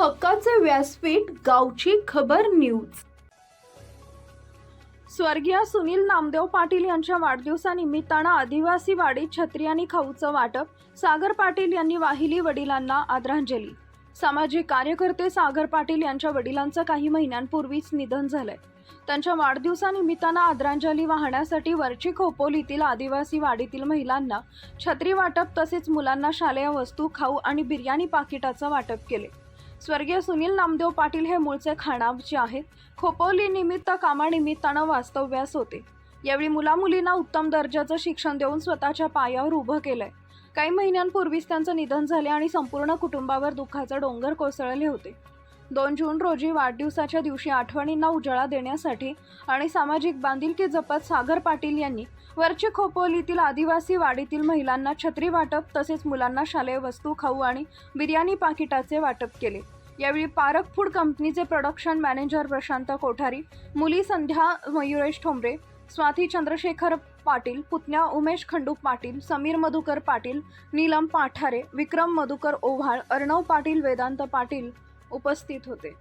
हक्काचे व्यासपीठ गावची खबर न्यूज. स्वर्गीय सुनील नामदेव पाटील यांच्या वाढदिवसानिमित्तानं आदिवासी वाडीत छत्री आणि खाऊचं वाटप सागर पाटील यांनी वाहिली वडिलांना आदरांजली. सामाजिक कार्यकर्ते सागर पाटील यांच्या वडिलांचं काही महिन्यांपूर्वीच निधन झालंय. त्यांच्या वाढदिवसानिमित्तानं आदरांजली वाहण्यासाठी वरची खोपोलीतील आदिवासी वाडीतील महिलांना छत्री वाटप तसेच मुलांना शालेय वस्तू खाऊ आणि बिर्याणी पाकिटाचं वाटप केले. स्वर्गीय सुनील नामदेव पाटील हे मूळचे खाणावचे आहेत. खोपोली निमित्त कामानिमित्तानं वास्तव्यास होते. यावेळी मुलामुलींना उत्तम दर्जाचं शिक्षण देऊन स्वतःच्या पायावर उभं केलंय. काही महिन्यांपूर्वीच त्यांचं निधन झाले आणि संपूर्ण कुटुंबावर दुःखाचं डोंगर कोसळले होते. दोन जून रोजी वाढदिवसाच्या दिवशी आठवणींना उजाळा देण्यासाठी आणि सामाजिक बांधिलकी जपत सागर पाटील यांनी वरची खोपोलीतील आदिवासी वाडीतील महिलांना छत्री वाटप तसेच मुलांना शालेय वस्तू खाऊ आणि बिर्याणी पाकिटाचे वाटप केले. यावेळी पारक फूड कंपनीचे प्रोडक्शन मॅनेजर प्रशांत कोठारी मुली संध्या मयुरेश ठोंबरे स्वाती चंद्रशेखर पाटील पुतण्या उमेश खंडू पाटील समीर मधुकर पाटील नीलम पाठारे विक्रम मधुकर ओव्हाळ अर्णव पाटील वेदांत पाटील उपस्थित होते.